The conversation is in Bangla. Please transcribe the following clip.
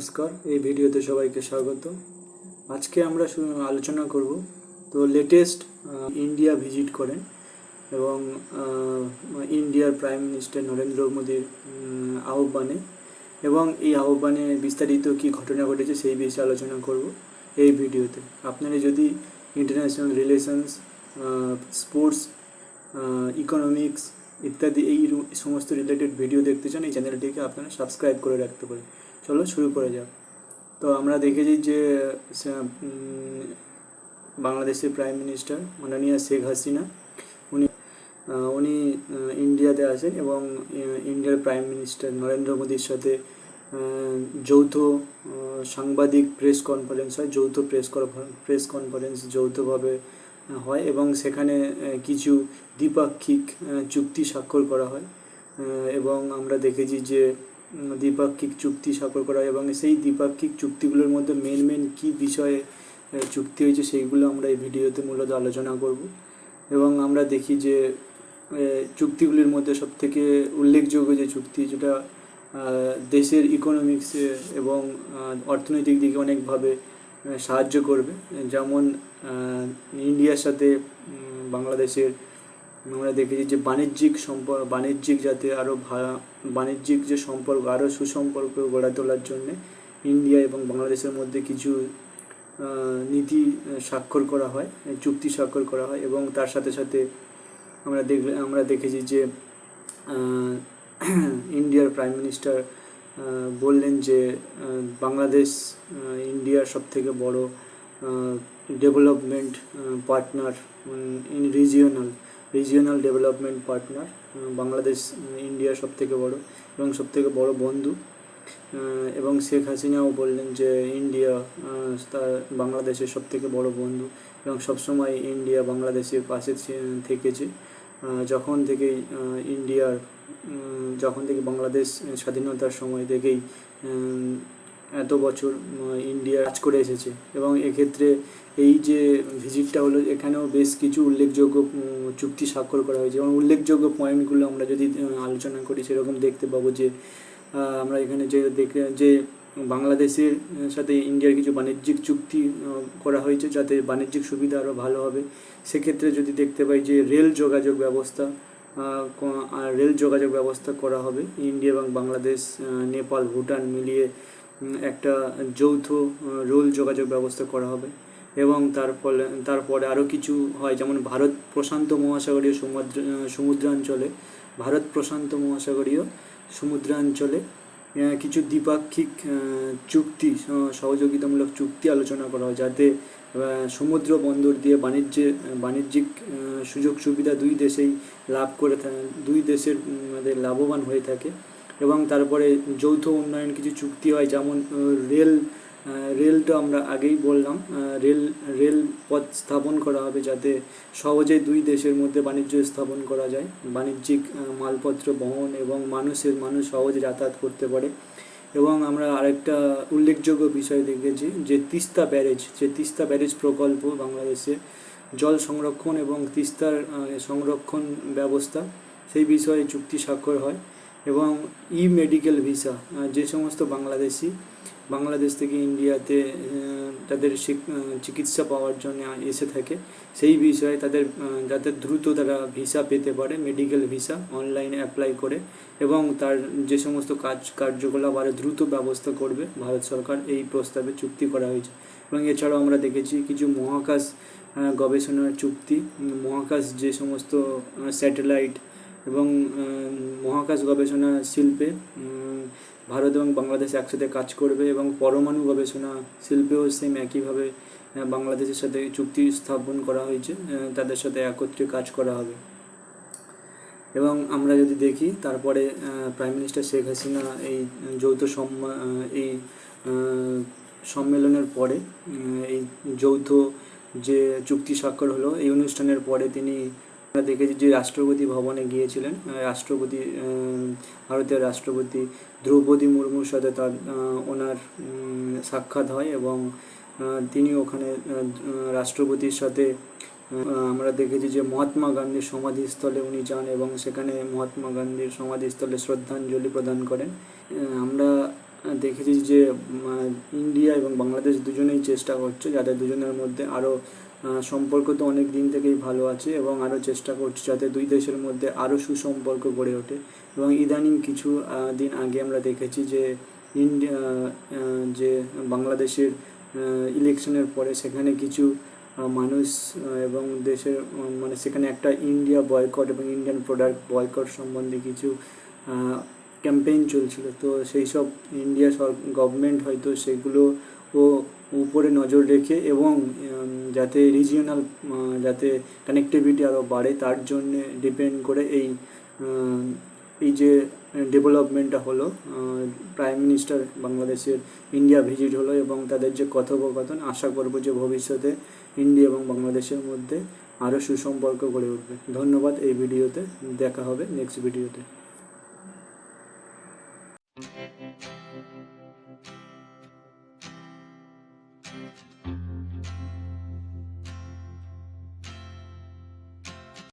নমস্কার, এই ভিডিওতে সবাইকে স্বাগত। আজকে আমরা আলোচনা করব তো লেটেস্ট ইন্ডিয়া ভিজিট করেন এবং ইন্ডিয়ার প্রাইম মিনিস্টার নরেন্দ্র মোদীর আহ্বানে এবং এই আহ্বানে বিস্তারিত কী ঘটনা ঘটেছে সেই বিষয়ে আলোচনা করব এই ভিডিওতে। আপনারা যদি ইন্টারন্যাশনাল রিলেশনস স্পোর্টস ইকোনমিক্স ইত্যাদি এই সমস্ত রিলেটেড ভিডিও দেখতে চান, এই চ্যানেলটিকে আপনারা সাবস্ক্রাইব করে রাখতে পারেন। চলো শুরু করা যাক। তো আমরা দেখেছি যে বাংলাদেশের প্রাইম মিনিস্টার মাননীয়া শেখ হাসিনা, উনি উনি ইন্ডিয়াতে আসেন এবং ইন্ডিয়ার প্রাইম মিনিস্টার নরেন্দ্র মোদীর সাথে যৌথ সাংবাদিক প্রেস কনফারেন্স হয়, যৌথ প্রেস প্রেস কনফারেন্স যৌথভাবে হয় এবং সেখানে কিছু দ্বিপাক্ষিক চুক্তি স্বাক্ষর করা হয়। এবং আমরা দেখেছি যে দ্বিপাক্ষিক চুক্তি স্বাক্ষর করা এবং সেই দ্বিপাক্ষিক চুক্তিগুলোর মধ্যে মেন মেন কী বিষয়ে চুক্তি হয়েছে সেইগুলো আমরা এই ভিডিওতে মূলত আলোচনা করব। এবং আমরা দেখি যে চুক্তিগুলির মধ্যে সবথেকে উল্লেখযোগ্য যে চুক্তি, যেটা দেশের ইকোনমিক্সে এবং অর্থনৈতিক দিকে অনেকভাবে সাহায্য করবে। যেমন ইন্ডিয়ার সাথে বাংলাদেশের আমরা দেখেছি যে বাণিজ্যিক সম্পর্ক, বাণিজ্যিক যাতে আরও বাণিজ্যিক যে সম্পর্ক আরও সুসম্পর্ক গড়ে তোলার জন্যে ইন্ডিয়া এবং বাংলাদেশের মধ্যে কিছু নীতি স্বাক্ষর করা হয়, চুক্তি স্বাক্ষর করা হয় এবং তার সাথে সাথে আমরা দেখলে আমরা দেখেছি যে ইন্ডিয়ার প্রাইম মিনিস্টার বললেন যে বাংলাদেশ ইন্ডিয়ার সবথেকে বড় development partner in regional regional development partner Bangladesh ah, ইন্ডিয়ার সবথেকে বড় এবং সবথেকে বড় বন্ধু। এবং শেখ হাসিনাও বললেন যে ইন্ডিয়া তার বাংলাদেশের সবথেকে বড় বন্ধু এবং সবসময় ইন্ডিয়া বাংলাদেশের পাশে থেকেছে। যখন থেকে ইন্ডিয়ার যখন থেকে বাংলাদেশ স্বাধীনতার সময় থেকেই এত বছর ইন্ডিয়া কাজ করে এসেছে। এবং এক্ষেত্রে এই যে ভিজিটটা হলো, এখানেও বেশ কিছু উল্লেখযোগ্য চুক্তি স্বাক্ষর করা হয়েছে। এবং উল্লেখযোগ্য পয়েন্টগুলো আমরা যদি আলোচনা করি, সেরকম দেখতে পাবো যে আমরা এখানে যে দেখে, যে বাংলাদেশের সাথে ইন্ডিয়ার কিছু বাণিজ্যিক চুক্তি করা হয়েছে, যাতে বাণিজ্যিক সুবিধা আরও ভালো হবে। সেক্ষেত্রে যদি দেখতে পাই যে রেল যোগাযোগ ব্যবস্থা রেল যোগাযোগ ব্যবস্থা করা হবে। ইন্ডিয়া এবং বাংলাদেশ নেপাল, ভুটান মিলিয়ে একটা যৌথ রেল যোগাযোগ ব্যবস্থা করা হবে। এবং তার ফলে, তারপরে আরও কিছু হয়, যেমন ভারত প্রশান্ত মহাসাগরীয় সমুদ্র সমুদ্রাঞ্চলে, ভারত প্রশান্ত মহাসাগরীয় সমুদ্রাঞ্চলে কিছু দ্বিপাক্ষিক চুক্তি সহযোগিতামূলক চুক্তি আলোচনা করা হয়, যাতে সমুদ্র বন্দর দিয়ে বাণিজ্যে, বাণিজ্যিক সুযোগ সুবিধা দুই দেশেই লাভ করে দুই দেশের মধ্যে লাভবান হয়ে থাকে। এবং তারপরে যৌথ উন্নয়ন কিছু চুক্তি হয় যেমন আহ, রেল তো আমরা আগেই বললাম রেল রেল পথ স্থাপন করা হবে যাতে সহজেই দুই দেশের মধ্যে বাণিজ্য স্থাপন করা যায়। বাণিজ্যিক মালপত্র বহন এবং মানুষের মানুষ সহজে যাতায়াত করতে পারে। এবং আমরা আরেকটা উল্লেখযোগ্য বিষয় দেখেছি যে তিস্তা ব্যারেজ যে তিস্তা ব্যারেজ প্রকল্প বাংলাদেশে জল সংরক্ষণ এবং তিস্তার সংরক্ষণ ব্যবস্থা সেই বিষয়ে চুক্তি স্বাক্ষর হয়। এবং ই মেডিকেল ভিসা যে সমস্ত বাংলাদেশি, বাংলাদেশ থেকে ইন্ডিয়াতে তাদের চিকিৎসা পাওয়ার জন্য এসে থাকে, সেই বিষয়ে তাদের যাতে দ্রুত তারা ভিসা পেতে পারে মেডিকেল ভিসা অনলাইনে অ্যাপ্লাই করে এবং তার যে সমস্ত কাজ, কার্যকলাপ আরও দ্রুত ব্যবস্থা করবে, ভারত সরকার এই প্রস্তাবে চুক্তি করা হয়েছে। এবং এছাড়াও আমরা দেখেছি কিছু মহাকাশ গবেষণার চুক্তি মহাকাশ যে সমস্ত স্যাটেলাইট এবং মহাকাশ গবেষণা শিল্পে ভারত এবং বাংলাদেশ একসাথে কাজ করবে এবং পরমাণু গবেষণা শিল্পেও সেম একইভাবে বাংলাদেশের সাথে চুক্তি স্থাপন করা হয়েছে তাদের সাথে একত্রে কাজ করা হবে। এবং আমরা যদি দেখি, তারপরে প্রাইম মিনিস্টার শেখ হাসিনা এই যৌথ এই সম্মেলনের পরে এই যৌথ যে চুক্তি স্বাক্ষর হলো, এই অনুষ্ঠানের পরে তিনি আমরা দেখেছি যে রাষ্ট্রপতি ভবনে গিয়েছিলেন রাষ্ট্রপতি আহ, ভারতের রাষ্ট্রপতি দ্রৌপদী মুর্মুর সাথে তার ওনার সাক্ষাৎ হয় এবং তিনি ওখানে রাষ্ট্রপতির সাথে আমরা দেখেছি যে মহাত্মা গান্ধীর সমাধিস্থলে উনি যান এবং সেখানে মহাত্মা গান্ধীর সমাধিস্থলে শ্রদ্ধাঞ্জলি প্রদান করেন। আমরা দেখেছি যে ইন্ডিয়া এবং বাংলাদেশ দুজনেই চেষ্টা করছে যাদের দুজনের মধ্যে আরও সম্পর্ক তো অনেক দিন থেকেই ভালো আছে এবং আরও চেষ্টা করছি যাতে দুই দেশের মধ্যে আরও সুসম্পর্ক গড়ে ওঠে। এবং ইদানিং কিছু দিন আগে আমরা দেখেছি যে ইন্ডিয়া যে বাংলাদেশের ইলেকশনের পরে সেখানে কিছু মানুষ এবং দেশের মানে সেখানে একটা ইন্ডিয়া বয়কট এবং ইন্ডিয়ান প্রোডাক্ট বয়কট সম্বন্ধে কিছু ক্যাম্পেইন চলছিল। তো সেই সব ইন্ডিয়া সর, গভর্নমেন্ট হয়তো সেগুলো ও উপরে নজর রেখে এবং যাতে রিজিওনাল যাতে কানেক্টিভিটি আরও বাড়ে, তার জন্যে ডিপেন্ড করে এই এই যে ডেভেলপমেন্টটা হলো প্রাইম মিনিস্টার বাংলাদেশের ইন্ডিয়া ভিজিট হলো এবং তাদের যে কথোপকথন, আশা করব যে ভবিষ্যতে ইন্ডিয়া এবং বাংলাদেশের মধ্যে আরও সুসম্পর্ক গড়ে উঠবে। ধন্যবাদ এই ভিডিওতে, দেখা হবে নেক্সট ভিডিওতে